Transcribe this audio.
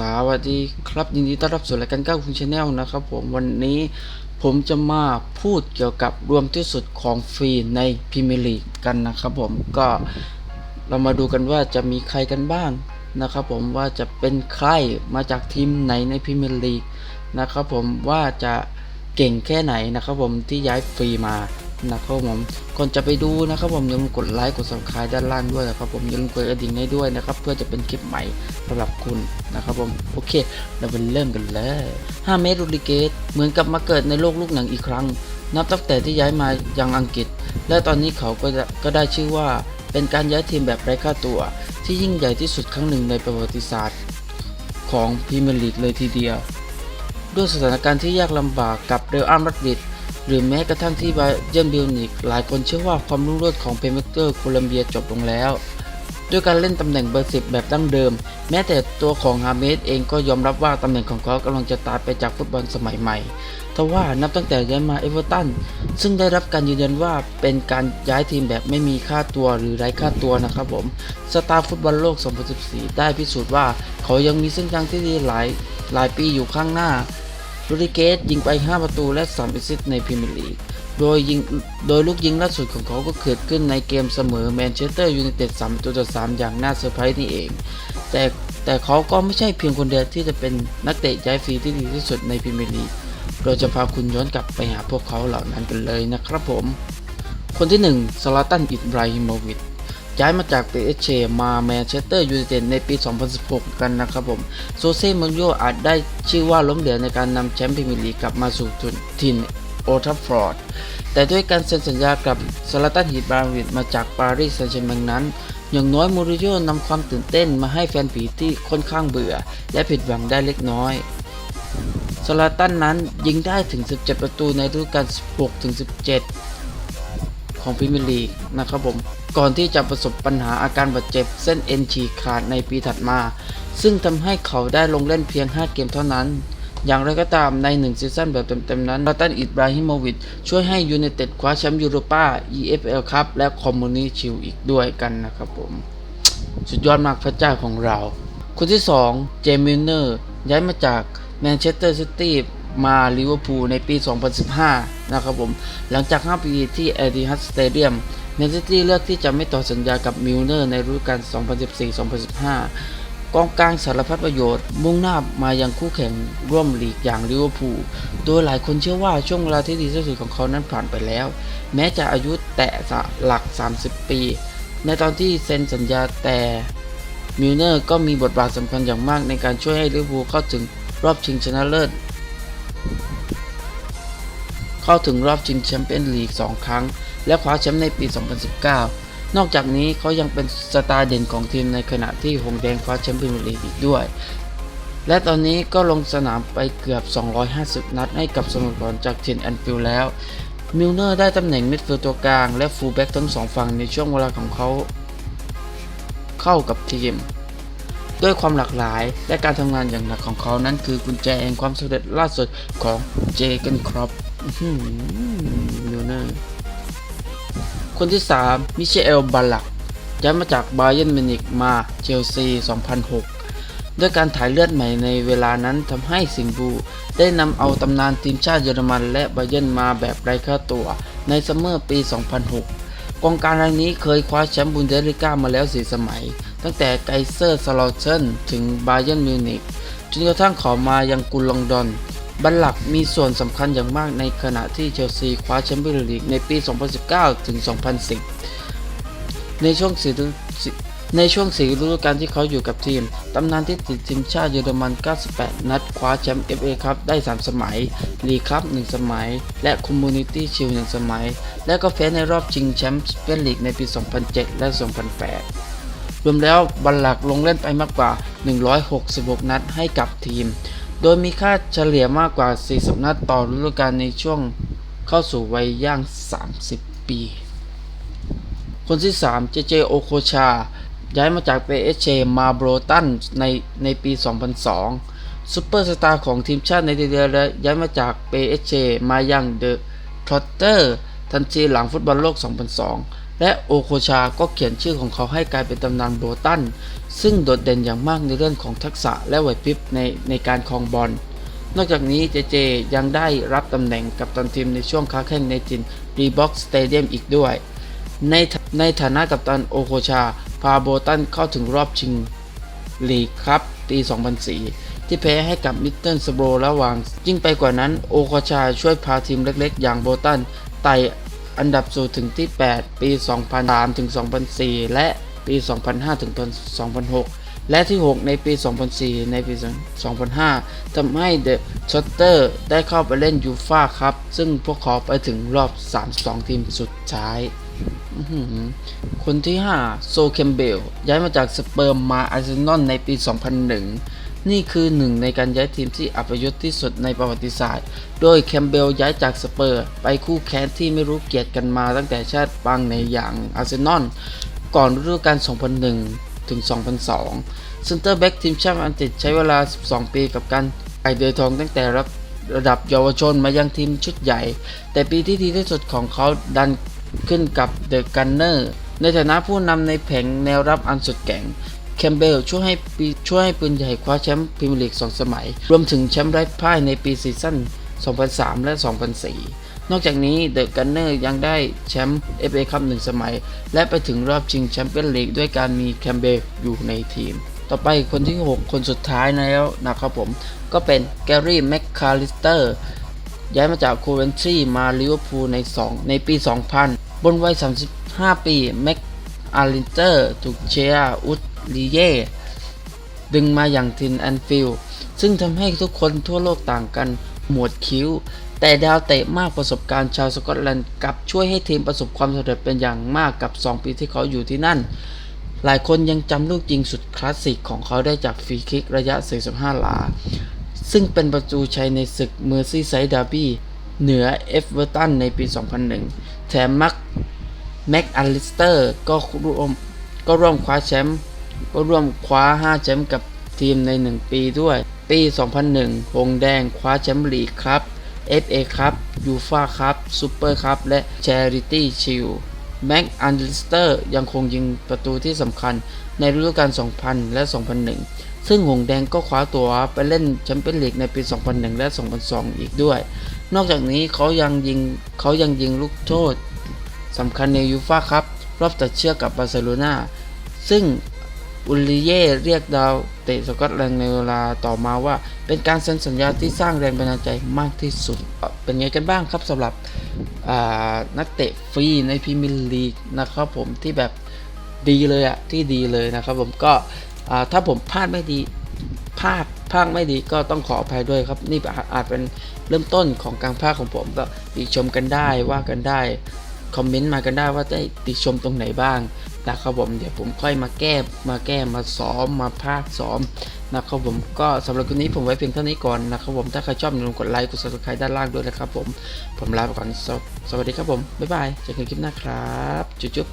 สวัสดีครับยินดีต้อนรับสู่รายการก้าวคุณชาแนลนะครับผมวันนี้ผมจะมาพูดเกี่ยวกับรวมที่สุดของฟรีในพรีเมียร์ลีกกันนะครับผมก็เรามาดูกันว่าจะมีใครกันบ้างนะครับผมว่าจะเป็นใครมาจากทีมไหนในพรีเมียร์ลีกนะครับผมว่าจะเก่งแค่ไหนนะครับผมที่ย้ายฟรีมา นะครับผมก่อนจะไปดูนะครับผมอย่าลืมกดไลค์กด subscribe ด้านล่างด้วยนะครับผมอย่าลืมกดกระดิ่งให้ด้วยนะครับเพื่อจะเป็นคลิปใหม่สำหรับคุณนะครับผมโอเค เราไปเริ่มกันเลย5เมตรโรดิเกตเหมือนกับมาเกิดในโลกลูกหนังอีกครั้ง นับตั้งแต่ที่ย้ายมายังอังกฤษ และตอนนี้เขาก็จะก็ได้ชื่อว่าเป็นการย้ายทีมแบบไร้ค่าตัว ที่ยิ่งใหญ่ที่สุดครั้งหนึ่งในประวัติศาสตร์ของพรีเมียร์ลีกเลยทีเดียวด้วยสถานการณ์ที่ยากลำบากกับเรอัลมาดริด หรือแม้กระทั่งที่บาเยิร์นบิลนิกหลายคนเชื่อว่าความรุ่งโรจน์ของเพลเมเกอร์โคลัมเบียจบลงแล้ว ด้วยการเล่นตำแหน่งเบอร์สิบแบบดั้งเดิม แม้แต่ตัวของฮาเมสเองก็ยอมรับว่าตำแหน่งของเขากำลังจะตายไปจากฟุตบอลสมัยใหม่ทว่านับตั้งแต่ย้ายมาเอเวอร์ตันซึ่งได้รับการยืนยันว่าเป็นการย้ายทีมแบบไม่มีค่าตัวหรือไร้ค่าตัวนะครับผมสตาร์ฟุตบอลโลก 2014 ได้พิสูจน์ว่าเขายังมีเส้นทางที่ดีหลายหลายปีอยู่ข้างหน้า โรดิเกสยิงไป 5 ประตูและ3แอสซิสต์ในพรีเมียร์ลีก โดยยิงโดยลูกยิงล่าสุดของเขาก็เกิดขึ้นในเกมเสมอแมนเชสเตอร์ยูไนเต็ด3ตัวต่อ3อย่างน่าเซอร์ไพรส์นี่เอง แต่แต่เขาก็ไม่ใช่เพียงคนเดียวที่จะเป็นนักเตะย้ายฟรีที่ดีที่สุดในพรีเมียร์ลีก เราจะพาคุณย้อนกลับไปหาพวกเขาเหล่านั้นกันเลยนะครับผม คนที่ 1 ซาลาตัน อิบราฮิโมวิช ย้ายมาจากเปเอเชมาแมนเชสเตอร์ยูไนเต็ดในปี 2016 กันนะครับผม โซเซ่มอนโยอาจได้ชื่อว่าล้มเหลวในการนำแชมป์พรีเมียร์ลีกกลับมาสู่ถิ่นโอทัฟฟอร์ด แต่ด้วยการเซ็นสัญญากับซาลาตันฮิตบราวิดมาจากปารีสแซงต์แชร์แมงนั้น อย่างน้อยมูริโญ่นำความตื่นเต้นมาให้แฟนผีที่ค่อนข้างเบื่อ และผิดหวังได้เล็กน้อยซาลาตันนั้นยิงได้ถึง 17 ประตูในฤดูกาล 16-17 ของพรีเมียร์ลีกนะครับผม ก่อนที่จะประสบปัญหาอาการบาดเจ็บเส้นเอ็นฉีกขาดในปีถัดมา ซึ่งทำให้เขาได้ลงเล่นเพียง 5 เกมเท่านั้น อย่างไรก็ตามใน 1 ซีซั่นแบบเต็มๆ นั้นลาตันอิบราฮิโมวิชช่วยให้ยูไนเต็ดคว้าแชมป์ยูโรปา EFL ครับและคอมมูนิชิลอีกด้วยกันนะครับผม สุดยอดมากพระเจ้าของเรา คนที่ 2 เจมิลเนอร์ย้ายมาจากแมนเชสเตอร์ซิตี้ มาลิเวอร์พูลในปี 2015 นะครับผม หลังจาก 5 ปีที่เอดิฮัสสเตเดียมแมนซิตี้เลือกที่จะไม่ต่อสัญญากับมิลเนอร์ในฤดูกาล 2014-2015 กองกลางสารพัดประโยชน์ มุ่งหน้ามายังคู่แข่งร่วมลีกอย่างลิเวอร์พูล โดยหลายคนเชื่อว่าช่วงเวลาที่ดีที่สุดของเขานั้นผ่านไปแล้ว แม้จะอายุแตะหลัก 30 ปี ในตอนที่เซ็นสัญญาแต่มิลเนอร์ก็มีบทบาทสำคัญอย่างมากในการช่วยให้ลิเวอร์พูลเข้าถึงรอบชิงชนะเลิศ เข้าถึงรอบชิงแชมเปี้ยนลีก 2 ครั้ง และคว้าแชมป์ในปี 2019 นอกจากนี้เขายังเป็นสตาร์เด่นของทีมในขณะที่หงแดงคว้าแชมเป์พรีเมียร์ลีกอีกด้วย และตอนนี้ก็ลงสนามไปเกือบ 250 นัดให้กับสโมสรจากทีมแอนฟิลแล้ว มิลเนอร์ได้ตำแหน่งมิดฟิลด์ตัวกลางและฟูลแบ็กทั้งสองฝั่งในช่วงเวลาของเขาเข้ากับทีมด้วยความหลากหลายและการทำงานอย่างหนักของเขานั้นคือกุญแจแห่งความสำเร็จล่าสุดของเจเกนครอป มิลเนอร์คนที่ 3 มิเชล บาลักย้ายมาจากบาเยนมินิกมาเชลซี 2006 ด้วยการถ่ายเลือดใหม่ในเวลานั้นทำให้สิงบู ได้นำเอาตำนานทีมชาติเยอรมันและบาเยนมาแบบไร้ค่าตัว ในซัมเมอร์ปี 2006 กองการรายนี้เคยคว้าแชมป์บุนเดสลิก้ามาแล้ว 4 สมัย ตั้งแต่ไกเซอร์สลอเชนถึงบาเยนมิวนิกจนกระทั่งขอมายังกุลลองดอน บัลลักมีส่วนสำคัญอย่างมากในขณะที่เชลซีคว้าแชมเปี้ยนลีกในปี 2019 ถึง 2010 ในช่วงสี่ฤดูในช่วงสี่ฤดูกาลที่เขาอยู่กับทีม ตำนานที่ติดทีมชาติเยอรมัน 98 นัดคว้าแชมป์ FA ครับได้ 3 สมัย ลีครับ 1 สมัย และคอมมูนิตี้ชิล1สมัย และก็แพ้ในรอบชิงแชมป์เปี้ยนลีกในปี 2007 และ 2008 รวมแล้วบัลลักลงเล่นไปมากกว่า 166 นัดให้กับทีม โดยมีค่าเฉลี่ยมากกว่า 40 นัดต่อฤดูกาลในช่วงเข้าสู่วัยย่าง 30 ปี คนที่ 3 เจเจโอโคชา ย้ายมาจากเปเอเชมาโบรตันในในปี 2002ซูเปอร์สตาร์ของทีมชาติในเดเรียและย้ายมาจากเปเอเชมายังเดอะทรอตเตอร์ทันทีหลังฟุตบอลโลก 2002 และโอโคชาก็เขียนชื่อของเขาให้กลายเป็นตำนานโบรตัน ซึ่งโดดเด่นอย่างมากในเรื่องของทักษะและไหวพริบในในการครองบอล นอกจากนี้เจเจยังได้รับตำแหน่งกับตันทีมในช่วงค้าแข่งในจินรีบ็อกสเตเดียมอีกด้วย ในในฐานะกัปตันโอโคชา พาโบตันเข้าถึงรอบชิงลีกครับปี2004 ที่แพ้ให้กับมิตเทิลสโบรระหว่าง ยิ่งไปกว่านั้นโอโคชาช่วยพาทีมเล็กๆ อย่างโบตันไต่อันดับสู่ถึงที่ 8 ปี 2003 ถึง 2004 และ ปี 2005 ถึง 2006 และที่ 6 ในปี 2004 ในปี 2005 ทำให้เดอะชอตเตอร์ได้เข้าไปเล่นยูฟ่าครับ ซึ่งพวกเขาไปถึงรอบ 32 ทีมสุดท้ายคนที่ 5 โซเคมเบล ย้ายมาจากสเปิร์มมาอาร์เซนอลในปี 2001 นี่คือหนึ่งในการย้ายทีมที่อัปยศที่สุดในประวัติศาสตร์ โดยแคมเบลย้ายจากสเปอร์ ไปคู่แค้นที่ไม่รู้เกียรติกันมาตั้งแต่ชาติปางในอย่างอาร์เซนอล ก่อนฤดูกาล 2001 ถึง 2002 เซนเตอร์แบ็กทีมชาติอังกฤษใช้เวลา 12 ปีกับการไอเดือยทองตั้งแต่รับระดับเยาวชนมายังทีมชุดใหญ่ แต่ปีที่ดีที่สุดของเขาดันขึ้นกับเดอะกันเนอร์ในฐานะผู้นำในแผงแนวรับอันสุดแกร่งแคมเบลช่วยให้ปีช่วยให้ปืนใหญ่คว้าแชมป์พรีเมียร์ลีก 2 สมัย รวมถึงแชมป์ไร้พ่ายในปีซีซั่น 2003 และ 2004 นอกจากนี้เดอะกันเนอร์ยังได้แชมป์ FA คัพหนึ่งสมัย และไปถึงรอบชิงแชมเปี้ยนลีกด้วยการมีแคมเบลอยู่ในทีม ต่อไปคนที่ 6 คนสุดท้ายแล้วนะครับผม ก็เป็นแกรี่แมคคาลิสเตอร์ย้ายมาจากโคเวนทรีมาลิเวอร์พูลใน 2 ในปี 2000 บนวัย 35 ปีแม็กอารินเตอร์ถูกเชียร์อุดลีเย่ดึงมาอย่างทินแอนฟิลซึ่งทำให้ทุกคนทั่วโลกต่างกันหมวดคิ้ว แต่ดาวเตะมากประสบการณ์ชาวสกอตแลนด์กลับช่วยให้ทีมประสบความสำเร็จเป็นอย่างมากกับ 2 ปีที่เขาอยู่ที่นั่น หลายคนยังจำลูกยิงสุดคลาสสิกของเขาได้จากฟรีคิกระยะ 45 หลา ซึ่งเป็นประตูชัยในศึกเมอร์ซี่ไซด์ดาร์บี้เหนือเอฟเวอร์ตันในปี 2001 แถมมักแม็กอลิสเตอร์ก็ร่วมก็ร่วมคว้าแชมป์ก็ร่วมคว้า 5 แชมป์กับทีมใน 1 ปีด้วย ปี 2001 หงแดงคว้าแชมป์ลีกครับ FA ครับยูฟาครับซูเปอร์ครับและ Charity Shield แม็กอันลิสเตอร์ยังคงยิงประตูที่สำคัญในฤดูกาล 2000 และ 2001 ซึ่งหงแดงก็คว้าตัวไปเล่นแชมเปี้ยนลีกในปี 2001 และ 2002 อีกด้วย นอกจากนี้เขายังยิงเขายังยิงลูกโทษสำคัญในยูฟ่าครับรอบตัดเชือกกับบาร์เซโลนาซึ่ง อุลิเย่เรียกดาวเตะสกอตแลนด์ในเวลาต่อมาว่า เป็นการเซ็นสัญญาที่สร้างแรงบันดาลใจมากที่สุด เป็นไงกันบ้างครับสำหรับนักเตะฟรีในพรีเมียร์ลีกนะครับผมที่แบบดีเลยอะที่ดีเลยนะครับผมก็ถ้าผมพลาดไม่ดีพลาดพลาดไม่ดีก็ต้องขออภัยด้วยครับ นี่อาจอาจเป็นเริ่มต้นของการพลาดของผมก็ติชมกันได้ว่ากันได้ คอมเมนต์มากันได้ว่าได้ติชมตรงไหนบ้างนะครับผมเดี๋ยวผมค่อยมาแก้มาแก้มาซ้อมมาพากซ้อมนะครับผมก็สำหรับวันนี้ผมไว้เพียงเท่านี้ก่อนนะครับผมถ้าใครชอบอย่าลืมกดไลค์กด subscribe ด้านล่างด้วยนะครับผมผมลาไปก่อนสวัสดีครับผมบ๊ายบายเจอกันคลิปหน้าครับจุ๊บ